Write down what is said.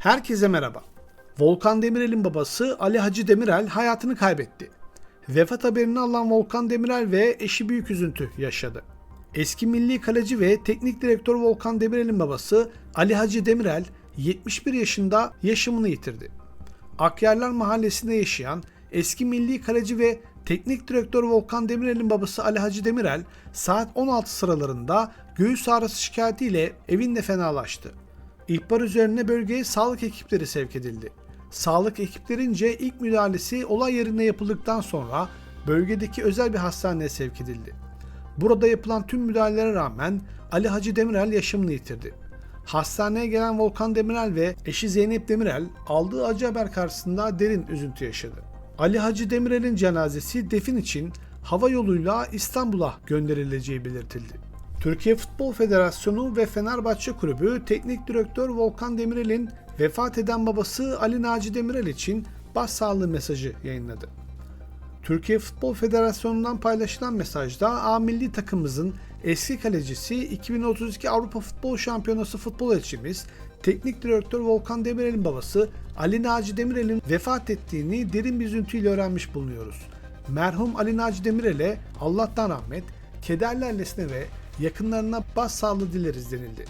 Herkese merhaba. Volkan Demirel'in babası Ali Hacı Demirel hayatını kaybetti. Vefat haberini alan Volkan Demirel ve eşi büyük üzüntü yaşadı. Eski milli kaleci ve teknik direktör Volkan Demirel'in babası Ali Hacı Demirel 71 yaşında yaşamını yitirdi. Akyarlar Mahallesi'nde yaşayan eski milli kaleci ve teknik direktör Volkan Demirel'in babası Ali Hacı Demirel saat 16 sıralarında göğüs ağrısı şikayetiyle evinde fenalaştı. İhbar üzerine bölgeye sağlık ekipleri sevk edildi. Sağlık ekiplerince ilk müdahalesi olay yerine yapıldıktan sonra bölgedeki özel bir hastaneye sevk edildi. Burada yapılan tüm müdahalelere rağmen Ali Hacı Demirel yaşamını yitirdi. Hastaneye gelen Volkan Demirel ve eşi Zeynep Demirel aldığı acı haber karşısında derin üzüntü yaşadı. Ali Hacı Demirel'in cenazesi defin için hava yoluyla İstanbul'a gönderileceği belirtildi. Türkiye Futbol Federasyonu ve Fenerbahçe Kulübü Teknik Direktör Volkan Demirel'in vefat eden babası Ali Naci Demirel için başsağlığı mesajı yayınladı. Türkiye Futbol Federasyonu'ndan paylaşılan mesajda A milli takımımızın eski kalecisi 2032 Avrupa Futbol Şampiyonası futbol elçimiz Teknik Direktör Volkan Demirel'in babası Ali Naci Demirel'in vefat ettiğini derin bir üzüntüyle öğrenmiş bulunuyoruz. Merhum Ali Naci Demirel'e Allah'tan rahmet, kederli ailesine ve yakınlarına başsağlığı dileriz denildi.